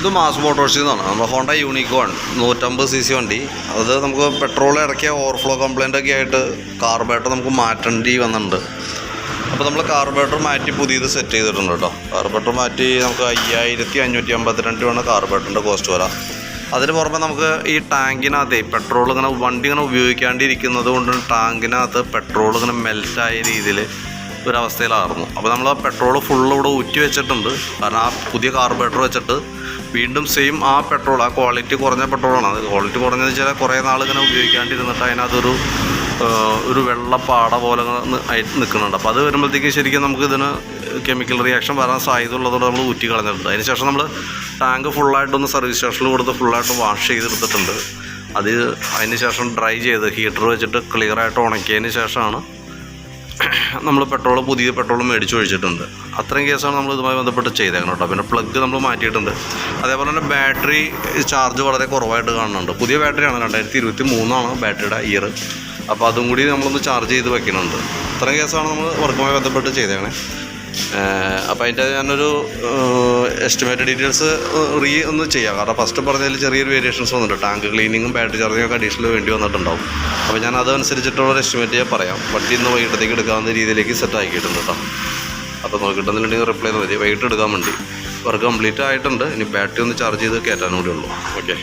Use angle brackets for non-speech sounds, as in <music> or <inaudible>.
ഇത് മാസ് മോട്ടോഴ്സിൽ നിന്നാണ് നമ്മുടെ ഹോണ്ട യൂണിക്കോൺ നൂറ്റമ്പത് സി സി വണ്ടി. അത് നമുക്ക് പെട്രോൾ ഇറക്കിയ ഓവർഫ്ലോ കംപ്ലൈന്റ് ഒക്കെ ആയിട്ട് കാർബേറ്റർ നമുക്ക് മാറ്റേണ്ടി വന്നിട്ടുണ്ട്. അപ്പോൾ നമ്മൾ കാർബേറ്റർ മാറ്റി പുതിയത് സെറ്റ് ചെയ്തിട്ടുണ്ട് കേട്ടോ കാർബേറ്റർ മാറ്റി നമുക്ക് അയ്യായിരത്തി അഞ്ഞൂറ്റി അമ്പത്തിരണ്ട് രൂപയാണ് കാർബേറ്ററിന്റെ കോസ്റ്റ് വരാം. അതിന് പുറമെ നമുക്ക് ഈ ടാങ്കിനകത്ത് പെട്രോൾ ഇങ്ങനെ വണ്ടി ഇങ്ങനെ ഉപയോഗിക്കാണ്ടിരിക്കുന്നത് കൊണ്ട് ടാങ്കിനകത്ത് പെട്രോൾ ഇങ്ങനെ മെൽറ്റായ രീതിയിൽ ഒരവസ്ഥയിലായിരുന്നു. അപ്പോൾ നമ്മൾ ആ പെട്രോൾ ഫുള്ള് ഇവിടെ ഊറ്റി വെച്ചിട്ടുണ്ട്. കാരണം ആ പുതിയ കാർബറേറ്റർ വെച്ചിട്ട് വീണ്ടും സെയിം ആ പെട്രോൾ ആ ക്വാളിറ്റി കുറഞ്ഞ പെട്രോളാണ് അത് ക്വാളിറ്റി കുറഞ്ഞത് വെച്ചാൽ കുറേ നാൾ ഇങ്ങനെ ഉപയോഗിക്കാണ്ടിരുന്നിട്ട് അതിനകത്തൊരു ഒരു വെള്ളപ്പാട പോലെ നിൽക്കുന്നുണ്ട്. അപ്പോൾ അത് വരുമ്പോഴത്തേക്കും ശരിക്കും നമുക്ക് ഇതിന് കെമിക്കൽ റിയാക്ഷൻ വരാൻ സാധ്യത ഉള്ളതുകൊണ്ട് നമ്മൾ ഊറ്റി കളഞ്ഞിട്ടുണ്ട്. അതിനുശേഷം നമ്മൾ ടാങ്ക് ഫുള്ളായിട്ടൊന്ന് സർവീസ് സ്റ്റേഷനിൽ കൊടുത്ത് ഫുള്ളായിട്ട് വാഷ് ചെയ്തെടുത്തിട്ടുണ്ട്. അത് അതിന് ശേഷം ഡ്രൈ ചെയ്ത് ഹീറ്റർ വെച്ചിട്ട് ക്ലിയറായിട്ട് ഉണക്കിയതിന് ശേഷമാണ് <clears throat> നമ്മൾ പെട്രോൾ പുതിയ പെട്രോൾ മേടിച്ച് ഒഴിച്ചിട്ടുണ്ട്. അത്രയും കേസാണ് നമ്മൾ ഇതുമായി ബന്ധപ്പെട്ട് ചെയ്തേക്കണം കേട്ടോ. പിന്നെ പ്ലഗ് നമ്മൾ മാറ്റിയിട്ടുണ്ട്. അതേപോലെ തന്നെ ബാറ്ററി ചാർജ് വളരെ കുറവായിട്ട് കാണുന്നുണ്ട്. പുതിയ ബാറ്ററിയാണ് രണ്ടായിരത്തി ഇരുപത്തി മൂന്നാണ് ബാറ്ററിയുടെ ഇയർ. അപ്പോൾ അതും കൂടി നമ്മളൊന്ന് ചാർജ് ചെയ്ത് വെക്കുന്നുണ്ട് ഇത്രയും കേസാണ് നമ്മൾ വർക്കുമായി ബന്ധപ്പെട്ട് ചെയ്തേക്കണേ. അപ്പോൾ അതിന്റെ ഞാനൊരു എസ്റ്റിമേറ്റഡ് ഡീറ്റെയിൽസ് റീ ഒന്ന് ചെയ്യാം. കാരണം ഫസ്റ്റ് പറഞ്ഞതിൽ ചെറിയൊരു വേരിയേഷൻസ് വന്നിട്ടുണ്ട്. ടാങ്ക് ക്ലീനിങ്ങും ബാറ്ററി ചാർജിങ്ങും ഒക്കെ അഡീഷണൽ വേണ്ടി വന്നിട്ടുണ്ടാവും. അപ്പോൾ ഞാൻ അതനുസരിച്ചിട്ടുള്ള എസ്റ്റിമേറ്റ് ഞാൻ പറയാം. വണ്ടി ഇന്ന് വൈകിട്ടത്തേക്ക് എടുക്കാവുന്ന രീതിയിലേക്ക് സെറ്റ് ആക്കിയിട്ടുണ്ട് കേട്ടോ അപ്പോൾ നോക്കിയിട്ടുണ്ടെന്നുണ്ടെങ്കിൽ റിപ്ലൈ മതി. വൈകിട്ട് എടുക്കാൻ വേണ്ടി. വർക്ക് കംപ്ലീറ്റ് ആയിട്ടുണ്ട്. ഇനി ബാറ്ററി ഒന്ന് ചാർജ് ചെയ്ത് കയറ്റാനും കൂടി ഉള്ളൂ. ഓക്കെ